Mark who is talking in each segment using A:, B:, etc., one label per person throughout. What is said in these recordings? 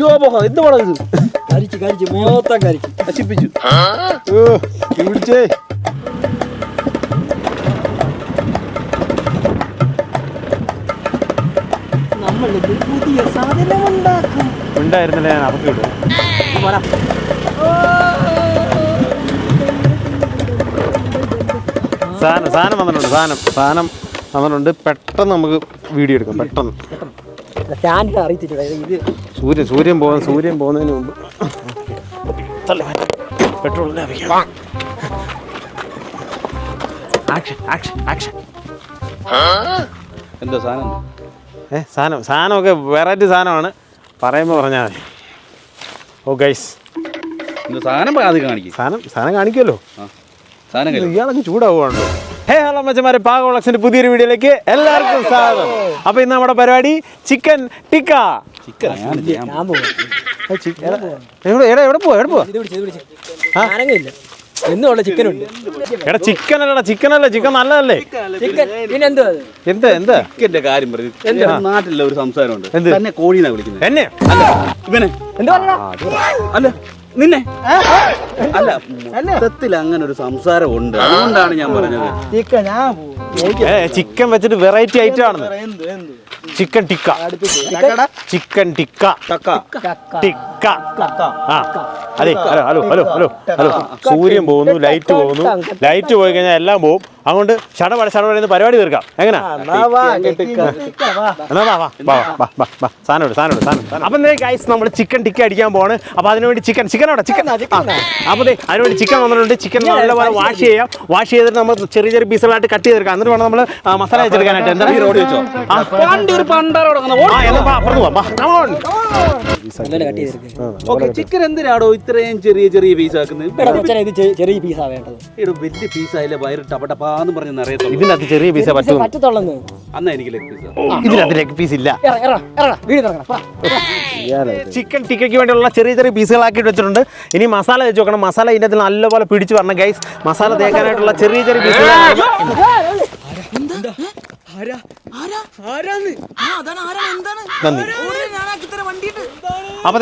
A: യോ പോഹോ എന്ത് പണം ഇത്?
B: കരിച്ച് കരിച്ച് മൊത്തം കരിച്ച്.
A: നശിപ്പിച്ചു.
C: ഓ പിടിച്ചേ.
B: നമ്മൾ പുതിയ സാധനം ഉണ്ടാക്കും.
C: ഉണ്ടായിരുന്നില്ല ഞാൻ വിടും സാധനം സാധനം വന്നിട്ടുണ്ട് സാധനം. സാധനം വന്നിട്ടുണ്ട് പെട്ടെന്ന് നമുക്ക് വീഡിയോ എടുക്കാം പെട്ടെന്ന്.
B: സ്റ്റാൻഡ് അറിയിച്ചിട്ടില്ല ഇത്
C: സൂര്യൻ സൂര്യൻ പോകാൻ സൂര്യൻ പോകുന്നതിന് മുമ്പ്. തള്ളി. Petrol action action action.
A: എന്തോ സാധനം?
C: ഏ സാധനം സാധനമൊക്കെ വെറൈറ്റി സാധനമാണ്. പറയുമ്പോൾ പറഞ്ഞാൽ മതി. Oh guys.
A: എന്തോ സാധനം ആദ്യം കാണിക്കും.
C: സാധനം സാധനം കാണിക്കുമല്ലോ
A: സാധനം
C: ഇയാളൊക്കെ ചൂടാവുകയാണല്ലോ ഹേ ഹലോ മച്ചമാരെ പാകോളക്സിന്റെ പുതിയൊരു വീഡിയോയിലേക്ക് എല്ലാവർക്കും സ്വാഗതം. അപ്പോൾ ഇന്ന് നമ്മുടെ പരിപാടി ചിക്കൻ ടിക്ക.
A: ചിക്കൻ ഞാൻ
C: എവിടെ എവിടെ പോവാ എവിടെ പോവാ?
B: ചിക്കൻ ഉണ്ട്
C: എടാ ചിക്കൻ അല്ലടാ ചിക്കൻ അല്ല ചിക്കൻ നല്ലതല്ലേ?
B: ചിക്കൻ പിന്നെ എന്തോ
C: എന്താ?
A: ചിക്കന്റെ കാര്യം പറഞ്ഞു നാട്ടിലുള്ള ഒരു സംസാരമുണ്ട്. എന്നെ കോഴീന്നാ വിളിക്കുന്നത്.
C: എന്നെ?
A: അല്ല ഇവനെ.
B: എന്താ
A: അല്ല നിന്നെ. അല്ല മൊത്തത്തിൽ അങ്ങനെ ഒരു സംസാരം ഉണ്ട് അതുകൊണ്ടാണ് ഞാൻ പറഞ്ഞത്.
B: ചിക്കൻ ഞാൻ പോകും
C: ചിക്കൻ വെച്ചിട്ട് വെറൈറ്റി ഐറ്റം ആണെന്ന്.
B: എന്ത് എന്ത്?
C: ചിക്കൻ ടിക്ക. ചിക്കൻ ടിക്ക. ടിക്ക. ആ. അതെ hello hello hello hello hello. സൂര്യൻ പോകുന്നു ലൈറ്റ് പോകുന്നു. ലൈറ്റ് പോയി കഴിഞ്ഞാൽ എല്ലാം പോകും അതുകൊണ്ട് ചടപട ചടപട പരിപാടി തീർക്കാം. എങ്ങനെ? എന്നാ വാ വാ. വാ വാ വാ വാ വാ സാധനം അപ്പം ഗൈസ് നമ്മൾ ചിക്കൻ ടിക്ക അടിക്കാൻ പോവാണ്. അപ്പോൾ അതിനുവേണ്ടി ചിക്കൻ ചിക്കൻ അവിടെ ചിക്കൻ. അപ്പോൾ ദേ അതിനുവേണ്ടി ചിക്കൻ വന്നിട്ടുണ്ട്. ചിക്കൻ നല്ലപോലെ വാഷ് ചെയ്യാം. വാഷ് ചെയ്തിട്ട് നമ്മൾ ചെറിയ ചെറിയ പീസുകളായിട്ട് കട്ട് ചെയ്തെടുക്കാം. എന്നിട്ട് വേണം നമ്മൾ മസാല വെച്ചെടുക്കാനായിട്ട് എന്താ
A: റോഡ് വെച്ചോ?
C: ആ
A: പണ്ട് ഒരു
B: ചെയ്തിരിക്കും.
A: ഓക്കെ ചിക്കൻ എന്തിനാടോ ഇത്രയും ചെറിയ ചെറിയ പീസ് ആക്കുന്നത്
B: ചെറിയ പീസാ വേണ്ടത്.
A: ഇവിടെ വലിയ പീസ് ആയില്ലേ വയറ് ടപടപ്പാന്ന് പറഞ്ഞ് നിറയത്തുള്ളൂ
C: ഇതിനകത്ത് ചെറിയ പീസേ പറ്റൂ
B: പറ്റത്തുള്ളന്ന്.
A: അന്നാ എനിക്ക് ലെഗ് പീസ്
C: ഇതിനകത്ത് ലെഗ് പീസ് ഇല്ല. ചിക്കൻ ടിക്കയ്ക്ക് വേണ്ടിയുള്ള ചെറിയ ചെറിയ പീസുകളാക്കിയിട്ട് വെച്ചിട്ടുണ്ട്. ഇനി മസാല വെച്ച് നോക്കണം മസാല ഇതിന്റെ നല്ലപോലെ പിടിച്ചു വരണം ഗൈസ് മസാല തേക്കാനായിട്ടുള്ള ചെറിയ ചെറിയ പീസുകൾ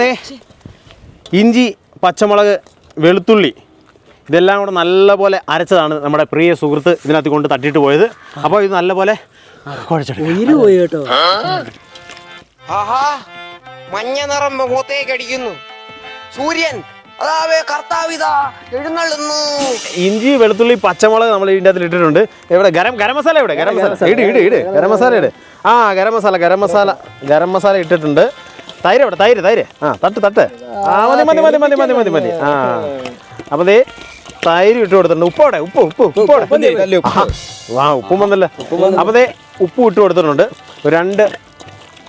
C: ദേ ഇഞ്ചി പച്ചമുളക് വെളുത്തുള്ളി ഇതെല്ലാം കൂടെ നല്ലപോലെ അരച്ചതാണ് നമ്മുടെ പ്രിയ സുഹൃത്ത് ഇതിനകത്ത് കൊണ്ട് തട്ടിട്ട് പോയത്. അപ്പോൾ ഇത് നല്ലപോലെ കുഴച്ചെടുക്കും.
D: മഞ്ഞ നിറം മുഖത്തേക്ക് അടിക്കുന്നു. സൂര്യൻ അതാവേ കർത്താവിതാ എഴുന്നള്ളുന്നു.
C: ഇഞ്ചി വെളുത്തുള്ളി പച്ചമുളക് നമ്മൾ ഇതിന്റെ അകത്തിൽ ഇട്ടിട്ടുണ്ട്. എവിടെ? ഗരം ഗരം മസാല ഇവിടെ ഗരം മസാല. ഇട് ഇട് ഇട്. ഗരം മസാല ഇട്. ആ ഗരം മസാല ഗരം മസാല ഗരം മസാല ഇട്ടിട്ടുണ്ട്. തൈര് ഇവിടെ തൈര് തൈര്. ആ തട്ട് തട്ട്. ആ മതി മതി മതി മതി മതി മതി മതി. ആ. അപ്പോൾ ദേ തൈര് ഇട്ട് കൊടുത്തിട്ടുണ്ട്. ഉപ്പ് അവിടെ? ഉപ്പ് ഉപ്പ് ഉപ്പ് ആ ഉപ്പും. വന്നല്ലേ. അപ്പോൾ ദേ ഉപ്പ് ഇട്ട് കൊടുത്തിട്ടുണ്ട്. രണ്ട്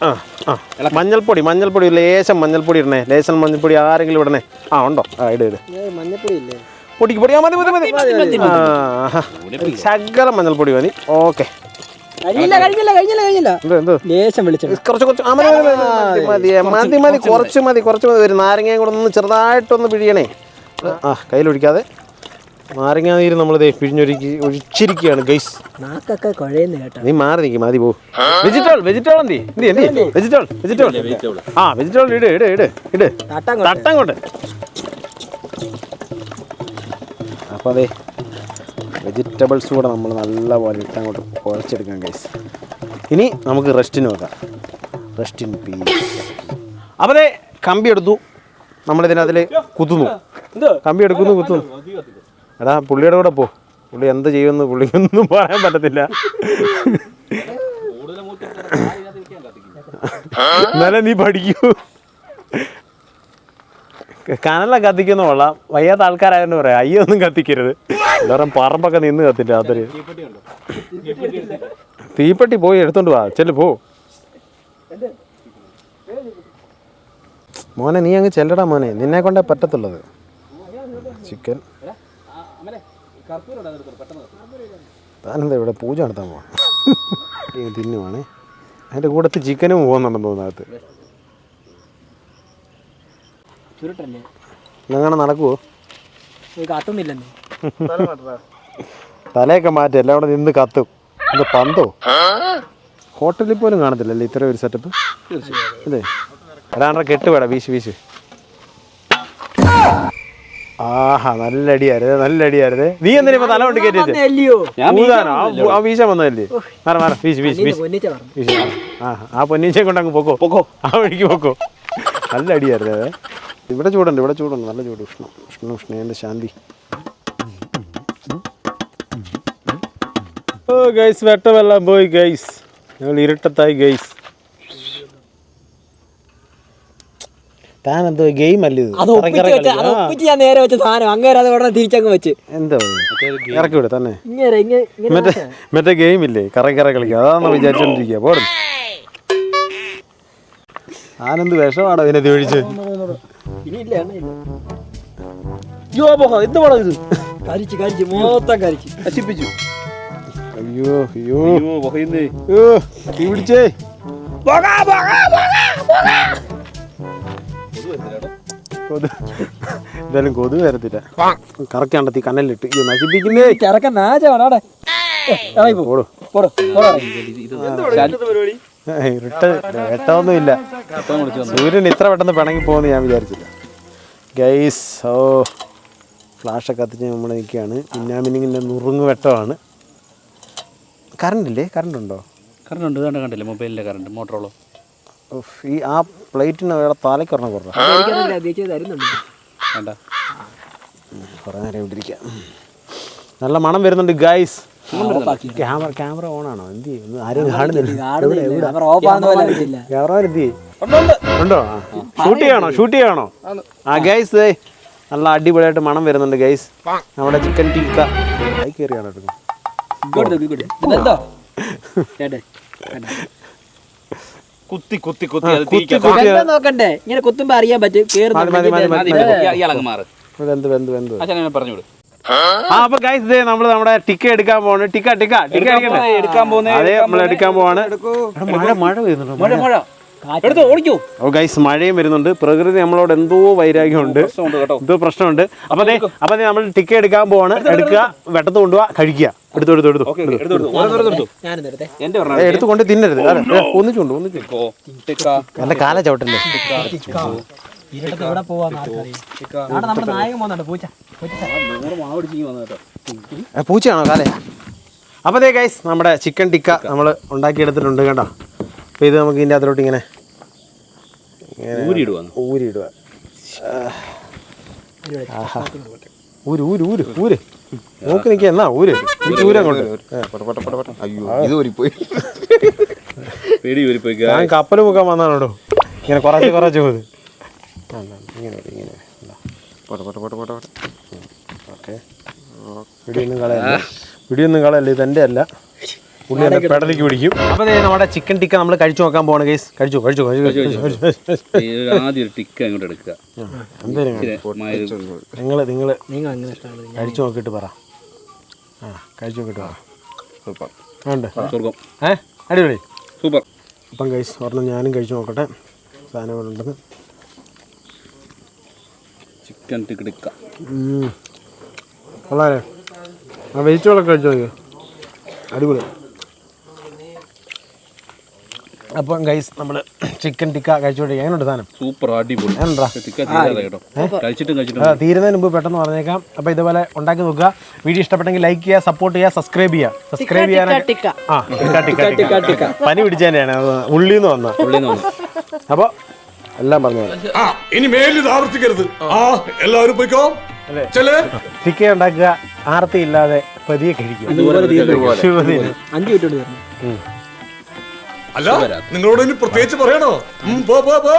C: ആ ആ. മഞ്ഞൾപ്പൊടി മഞ്ഞൾപ്പൊടി ലേശം മഞ്ഞൾപ്പൊടി ഇടണേ. ലേശം മഞ്ഞൾപ്പൊടി ആരെങ്കിലും ഇടണേ. ആ ഉണ്ടോ? ആ ഇട് ഇട്.
B: ഇല്ലേ
C: പൊടിക്ക് പൊടി ആ മതി മതി. മതി. ശകലം മഞ്ഞൾപ്പൊടി മതി. ഓക്കെ.
B: കഴിഞ്ഞില്ല കഴിഞ്ഞില്ല കഴിഞ്ഞില്ല കഴിഞ്ഞില്ല.
C: എന്ത് എന്ത്?
B: ലേശം വിളിച്ചു
C: കുറച്ച് കുറച്ച് ആ, മതി, മതി, മതി, മതി മതി മതി കുറച്ച് മതി. കുറച്ച് മതി ഒരു നാരങ്ങയും കൂടെ ഒന്ന് ചെറുതായിട്ടൊന്ന് പിഴിയണേ. ആ കയ്യിലൊഴിക്കാതെ. നാരങ്ങ നീര് നമ്മൾ പിഴിഞ്ഞൊരുക്കി ഒഴിച്ചിരിക്കുകയാണ് ഗൈസ്
B: നാക്കൊക്കെ കുഴയുന്ന കേട്ടോ.
C: നീ മാറി നിൽക്കും മതി പോ. വെജിറ്റബിൾ വെജിറ്റബിൾ എന്തി? എന്തി എന്തി? വെജിറ്റബിൾ വെജിറ്റബിൾ ആ വെജിറ്റബിൾ ഇട് ഇട് ഇട് ഇട്. തട്ടം കൊണ്ട് അപ്പോൾ അതെ വെജിറ്റബിൾസ് കൂടെ നമ്മൾ നല്ലപോലെ ഇട്ട് അങ്ങോട്ട് കുഴച്ചെടുക്കാം ഗൈസ് ഇനി നമുക്ക് റെസ്റ്റിന് വെക്കാം. ഇൻ പീസ് അപ്പോൾ അതെ കമ്പി എടുത്തു. നമ്മളിതിനകത്തിൽ കുത്തുന്നു. കമ്പി എടുക്കുന്നു കുത്തുന്നു. എടാ പുള്ളിയുടെ കൂടെ പോ. പുള്ളി എന്ത് ചെയ്യുമെന്ന് പുള്ളിക്കൊന്നും പറയാൻ പറ്റത്തില്ല. എന്നാലും നീ പഠിക്കൂ. കനല കത്തിക്കുന്ന കൊള്ളാം. വയ്യാത്ത ആൾക്കാരായതുകൊണ്ട് പറയാം. അയ്യൊന്നും കത്തിക്കരുത്. എല്ലാവരും പറമ്പൊക്കെ നിന്ന് കത്തില്ല അതൊരു തീപ്പെട്ടി പോയി എടുത്തോണ്ട് വാ. ചെല്ലു പോ. മോനെ നീ അങ്ങ് ചെല്ലടാ മോനെ. നിന്നെ കൊണ്ടേ പറ്റത്തുള്ളത്. ചിക്കൻ. താനെന്താ ഇവിടെ പൂജ നടത്താൻ പോവാ? തിന്നുവാണേ. അതിന്റെ കൂടത്ത് ചിക്കനും പോകുന്നുണ്ടെന്ന് തോന്നുന്നു അകത്ത്
B: ചുരുട്ടല്ലേ?
C: ഇന്നങ്ങനെ നടക്കുവോ?
B: കത്തുന്നില്ലെന്ന്.
C: തലയൊക്കെ മാറ്റി എല്ലാം കൂടെ നിന്ന് കത്തും. ഇത് പന്തോ? ഹോട്ടലിൽ പോലും കാണത്തില്ലല്ലേ ഇത്ര ഒരു സെറ്റപ്പ് അല്ലേ അതാണ് കെട്ട് വേടാ വീശ് വീശ്. ആഹാ നല്ല അടിയായിരുന്നേ നല്ല അടിയായിരുന്നേ നീ എന്തിനാ ഇപ്പൊ തല കൊണ്ട് കയറ്റി വെച്ചേ?
A: ഞാൻ
C: ആ വീശാൻ വന്നതല്ലേ? മാറ മാറ വീശ് വീശ് വീശ്. വീശ് ആ ആ പൊന്നീച്ചയെ കൊണ്ട് അങ്ങ് പൊക്കോ. പൊക്കോ. ആ വഴിക്ക് പൊക്കോ. നല്ല അടിയായിരുന്നേ ഇവിടെ ചൂടുണ്ട് ഇവിടെ ചൂടുണ്ട്. നല്ല ചൂട് ഉഷ്ണം ഉഷ്ണം ഉഷ്ണേന്റെ ശാന്തി. ഓ ഗൈസ് വെട്ടമെല്ലാം പോയി ഗൈസ് ഞങ്ങൾ ഇരുട്ടത്തായി ഗൈസ് താൻ എന്തോ ഗെയിം അല്ലേ ഇത്?
B: അത് ഒപ്പിച്ച് വെച്ച അത് ഒപ്പിച്ച് ഞാൻ നേരെ വെച്ച സാധനം. അങ്ങേരെ അത് ഉടനെ തിരിച്ചങ്ങ് വെച്ച്.
C: എന്തോ? ഇറക്കി വിട് തന്നെ.
B: ഇങ്ങനെ ഇങ്ങനെ
C: മറ്റേ മറ്റേ ഗെയിം ഇല്ലേ? കറ കറ കളിക്കുക അതാണെന്ന് വിചാരിച്ചോണ്ടിരിക്കുക പോടും. ആനന്ദ് വിഷമാണോ ഇതിനെ ഒഴിച്ച്.
B: ഇനിയില്ല എണ്ണയില്ല.
A: യോ പോകാം എന്ത് പടം ഇത്?
B: കരിച്ച് കരിച്ച് മൊത്തം കരിച്ച്.
A: നശിപ്പിച്ചു.
C: അയ്യോ അയ്യോ.
A: അയ്യോ പുകയുന്നേ
C: അയ്യോ തീ പിടിച്ചേ. കൊതു എന്തായാലും കൊതു വരത്തില്ല. കറക്റ്റ് കണ്ടെത്തി കനലിട്ട് അയ്യോ നശിപ്പിക്കുന്നേ.
B: കിറക്ക പോ.
C: പോടോ വെട്ടമൊന്നുമില്ല സൂര്യൻ ഇത്ര പെട്ടെന്ന് പിണങ്ങി പോകുമെന്ന് ഞാൻ വിചാരിച്ചില്ല. ഗൈസ് ഓ ഫ്ലാഷൊക്കെ കത്തിച്ച് നമ്മൾ നിൽക്കുകയാണ്. പിന്നാമിനിങ്ങിന്റെ നുറുങ്ങ് വെട്ടമാണ്. കറണ്ട് ഇല്ലേ? കറണ്ട് ഉണ്ടോ?
A: കറണ്ട് ഉണ്ട്. കണ്ടില്ലേ? മൊബൈലിലെ കറണ്ട് മോട്ടറോളോ.
C: ഈ ആ പ്ലേറ്റിന് അവിടെ തലയ്ക്കൊരെണ്ണം കുറഞ്ഞ
A: വേണ്ട.
C: കുറേ നേരം ഇവിടെ ഇരിക്കാം. നല്ല മണം വരുന്നുണ്ട് ഗൈസ് ക്യാമറ ക്യാമറ ഓൺ ആണോ എന്ത് ചെയ്യും? ആരും കാണുന്നില്ല. ക്യാമറ എന്ത് ചെയ്യും? ഉണ്ടോ ഷൂട്ട് ചെയ്യണോ? ഷൂട്ട് ചെയ്യണോ? ആ ഗൈസ് നല്ല അടിപൊളിയായിട്ട് മണം വരുന്നുണ്ട് ഗൈസ് നമ്മുടെ ചിക്കൻ ടിക്ക ആയി കയറിയാണ് എടുക്കുന്നത്?
A: കുത്തി കുത്തി കുത്തി അത്
B: നോക്കണ്ടേ? ഇങ്ങനെ കുത്തുമ്പോ അറിയാൻ പറ്റും.
A: ഇയാളങ്ങ് മാറ്.
C: വെന്ത് വെന്ത് വെന്ത്.
A: അച്ഛനെ പറഞ്ഞു വിട്.
C: ആ അപ്പൊ ഗൈസ് ഇതേ നമ്മൾ നമ്മുടെ ടിക്ക എടുക്കാൻ പോവാണ്. ടിക്ക ടിക്ക ടിക്ക
A: എടുക്കാൻ പോകുന്നേ
C: അതെ നമ്മൾ എടുക്കാൻ പോവാണ്. എടാ, മഴ മഴ വരുന്നുണ്ട്
A: മഴ മഴ. എടുത്തോ ഓടിക്കോ.
C: ഓ ഗൈസ് മഴയും വരുന്നുണ്ട്. പ്രകൃതി നമ്മളോട് എന്തോ വൈരാഗ്യമുണ്ട്.
A: പ്രശ്നമുണ്ട് കേട്ടോ.
C: എന്തോ പ്രശ്നമുണ്ട്. അപ്പൊ ദേ അപ്പൊ ദേ നമ്മൾ ടിക്ക എടുക്കാൻ പോവാണ്. എടുക്കുക വെട്ടത്ത് കൊണ്ടുപോവാ കഴിക്കുക. എടുത്തു എടുത്തു എടുത്തു.
A: ഓക്കെ എടുത്തു എടുത്തു. ഓരോന്ന് എടുത്തു
B: ഞാനും നേരത്തെ
A: എന്റെ
C: ഏ,
A: പറഞ്ഞ
C: എടുത്ത് കൊണ്ട് തിന്നരുത്. അതെ ഒന്നിച്ചുണ്ട് ഒന്നിച്ചു നല്ല കാല ചവിട്ടല്ലേ? പൂച്ചയാണോ കാലേ? അപ്പോൾ ദേ ഗൈസ് നമ്മുടെ ചിക്കൻ ടിക്ക നമ്മൾ ഉണ്ടാക്കിയെടുത്തിട്ടുണ്ട് കേട്ടോ. അപ്പോൾ ഇത് നമുക്ക് ഇതിന്റെ അതിലോട്ട് ഇങ്ങനെ ഇങ്ങനെ
A: ഊരിയിടുവാന്ന്
C: ഊരിയിടുക ആഹാ. ഊര് ഊര് ഊര് ഊര്. നോക്കി നിൽക്കുക എന്നാ ഊര്. ഈ ഊര കൊണ്ട്
D: അയ്യോ ഇത് ഊരിപ്പോയി.
A: പേടി ഊരിപ്പോയി
C: ഞാൻ കപ്പൽ മുക്കാൻ വന്നാണോ ഇങ്ങനെ കുറച്ച് കുറച്ച് പോയത് ഇങ്ങനെ. ഓക്കെ. പിടിയൊന്നും കളയല്ല? പിടിയൊന്നും കളയല്ല? ഇതെന്റെ അല്ല. പുള്ളി പെടലിക്ക് പിടിക്കും? അപ്പോൾ നമ്മുടെ ചിക്കൻ ടിക്ക നമ്മൾ കഴിച്ചു നോക്കാൻ പോവാണ് കേസ് കഴിച്ചു കഴിച്ചു
A: ആദ്യം ടിക്ക അങ്ങോട്ട് എടുക്കുക.
C: എന്തായാലും നിങ്ങൾ നിങ്ങൾ
B: നിങ്ങൾ അങ്ങനെ ഇഷ്ടമാണ്.
C: കഴിച്ചു നോക്കിയിട്ട് പറ. ആ കഴിച്ചു നോക്കിയിട്ട് പറ. സൂപ്പർ.
A: സ്വർഗം.
C: ഏ? അടിപൊളി.
A: സൂപ്പർ.
C: അപ്പം കഴിച്ച് ഒരെണ്ണം ഞാനും കഴിച്ചു നോക്കട്ടെ. സാധനങ്ങളുണ്ടെന്ന്
A: ചിക്കൻ ടിക്ക.
C: കൊള്ളാലേ. ആ വെജിറ്റബിളൊക്കെ കഴിച്ചു നോക്കിയോ അടിപൊളി. അപ്പം ഗൈസ് നമ്മൾ ചിക്കൻ ടിക്ക കഴിച്ചുകൊണ്ടിരിക്കുക എങ്ങനെയുണ്ട് സാധനം
A: സൂപ്പർ അടിപൊളി.
C: തീരുന്നതിന് മുമ്പ് പെട്ടെന്ന് പറഞ്ഞേക്കാം. അപ്പോൾ ഇതുപോലെ ഉണ്ടാക്കി നോക്കുക. വീഡിയോ ഇഷ്ടപ്പെട്ടെങ്കിൽ ലൈക്ക് ചെയ്യുക സപ്പോർട്ട് ചെയ്യുക സബ്സ്ക്രൈബ് ചെയ്യുക. സബ്സ്ക്രൈബ് ചെയ്യാൻ
B: ടിക്ക.
C: ആ ടിക്ക ടിക്ക ടിക്ക പനി പിടിച്ചാണ് ഉള്ളി എന്ന് നിന്ന് വന്ന. അപ്പോൾ എല്ലാം പറഞ്ഞു.
E: ആ ഇനി മേലിൽ ആവർത്തിക്കരുത്. ആ എല്ലാവരും പോയിക്കോ.
C: ടിക്ക ഉണ്ടാക്കുക ആർത്തി ഇല്ലാതെ പതിയെ കഴിക്കുക. അഞ്ചു
B: അഞ്ച് മിനിറ്റ്
E: അല്ല നിങ്ങളോട് ഇനി പ്രത്യേകിച്ച് പറയണോ? പോ പോ പോ.